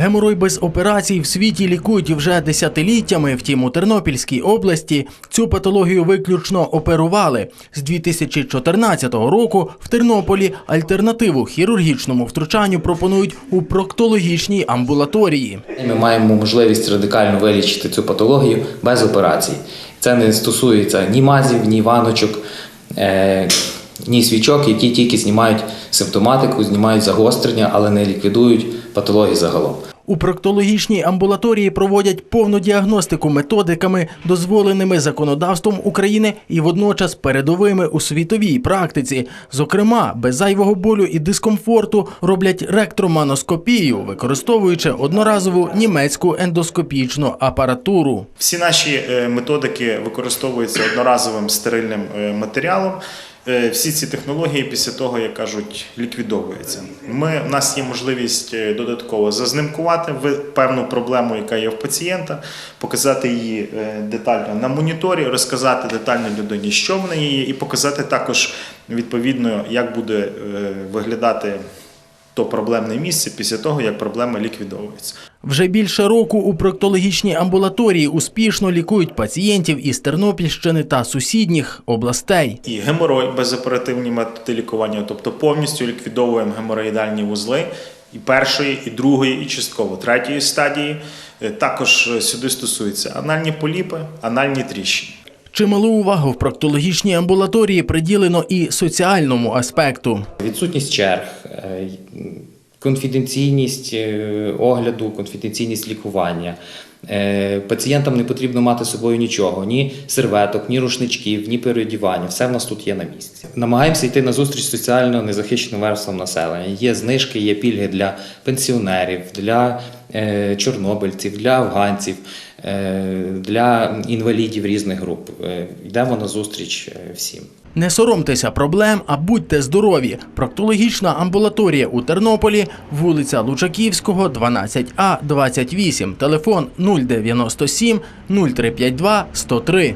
Геморой без операцій в світі лікують вже десятиліттями. Втім, у Тернопільській області цю патологію виключно оперували. З 2014 року в Тернополі альтернативу хірургічному втручанню пропонують у проктологічній амбулаторії. Ми маємо можливість радикально вилічити цю патологію без операцій. Це не стосується ні мазів, ні ваночок, е, ні свічок, які тільки знімають симптоматику, знімають загострення, але не ліквідують патології загалом. У проктологічній амбулаторії проводять повну діагностику методиками, дозволеними законодавством України і водночас передовими у світовій практиці. Зокрема, без зайвого болю і дискомфорту роблять ректроманоскопію, використовуючи одноразову німецьку ендоскопічну апаратуру. Всі наші е, методики використовуються одноразовим стерильним е, матеріалом. Е, Всі ці технології після того, як кажуть, ліквідовуються. Ми, у нас є можливість е, додатково зазнимкувати певну проблему, яка є в пацієнта, показати її е, детально на моніторі, розказати детально людині, що в неї є, і показати також відповідно, як буде виглядати то проблемне місце після того, як проблема ліквідовується. Вже більше року у проктологічній амбулаторії успішно лікують пацієнтів із Тернопільщини та сусідніх областей. І геморой безоперативні методи лікування, тобто повністю ліквідовуємо геморроїдальні вузли і першої, і другої, і частково третьої стадії. Е, Також е, сюди стосуються анальні поліпи, анальні тріщини. Чималу увагу в проктологічній амбулаторії приділено і соціальному аспекту. Відсутність черг, е, конфіденційність е, огляду, конфіденційність лікування. Е, Пацієнтам не потрібно мати з собою нічого, ні серветок, ні рушничків, ні переодівання. Все в нас тут є на місці. Намагаємося йти на зустріч соціально незахищеним верствам населення. Є знижки, є пільги для пенсіонерів, для чорнобильців, для афганців, е, для інвалідів різних груп. Е, Йдемо на зустріч е, всім. Не соромтеся проблем, а будьте здорові. Проктологічна амбулаторія у Тернополі, вулиця Лучаківського, 12А, 28, телефон 097 0352 103.